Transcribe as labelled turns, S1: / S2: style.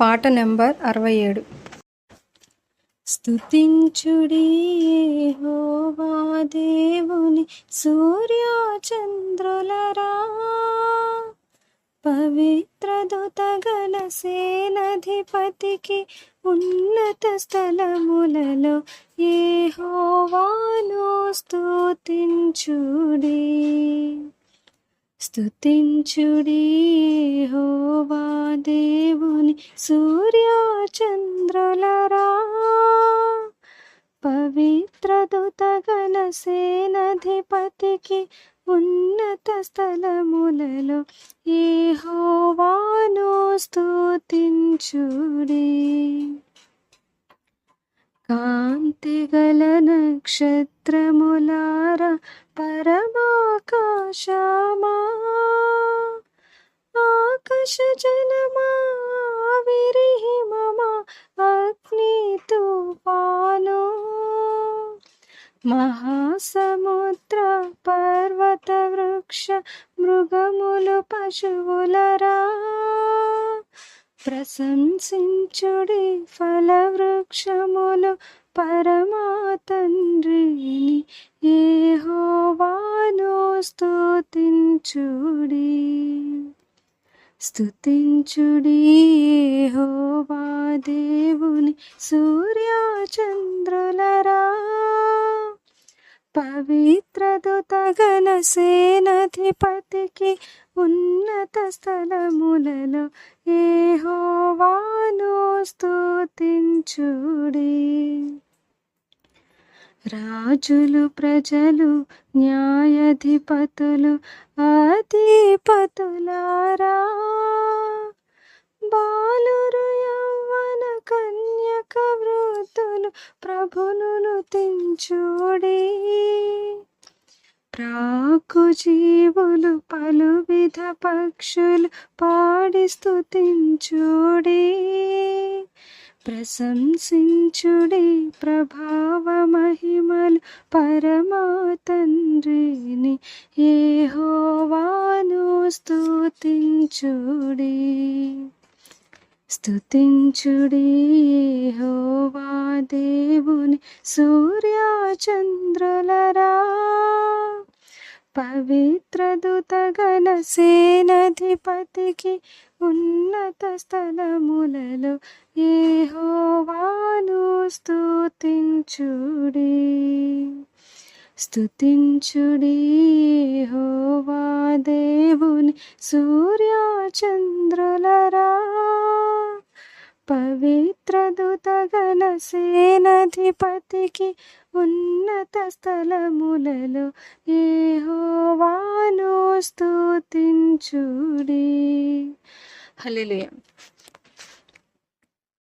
S1: పాట నెంబర్ అరవై ఏడు. స్తుతించుడి హోవా దేవుని సూర్యచంద్రులరా. పవిత్ర దూతగల సేనధిపతికి ఉన్నత స్థలములలో యెహోవాను స్తుతించుడి. స్తుతించుడి హోవా దేవుని సూర్యచంద్రులరా. పవిత్ర దుతగల సేనధిపతికి ఉన్నత స్థలములలో యెహోవాను స్తుతించుడి. కాంతిగల నక్షత్రములార పరమాకాశమా ఆకాశ జలమా అగ్ని తుఫాను. మహాసముద్ర పర్వత వృక్ష మృగములు పశువులరా. ప్రశంసించుడి ఫలవృక్షములు పరమా తండ్రిని యెహోవాను స్తుతించుడి. స్థుతించుడి హోవా దేవుని సూర్యచంద్రులరా. పవిత్ర దూతగణ సేనధిపతికి ఉన్నత స్థలములలో ఏ హోవాను స్థుతించుడి రాజులు ప్రజలు న్యాయాధిపతులు అధిపతులారా. ప్రభును తెంచుడి. ప్రాకు జీవులు పలు విధ పక్షులు పాడి స్తుతించుడి. ప్రశంసించుడి ప్రభావ మహిమలు పరమా తండ్రిని. హోవాను స్తుతించుడి. స్తుతించుడి హోవా దేవుని సూర్యచంద్రులరా. పవిత్ర దూతగణ సేనధిపతికి ఉన్నత స్థలములలో యెహోవాను స్తుతించుడి. స్తుతించుడి హోవా దేవుని సూర్యచంద్రులరా. పవిత్ర దూతగణ సేనధిపతికి ఉన్నత స్థలములలో యెహోవాను స్తుతించుడి. హల్లెలూయా.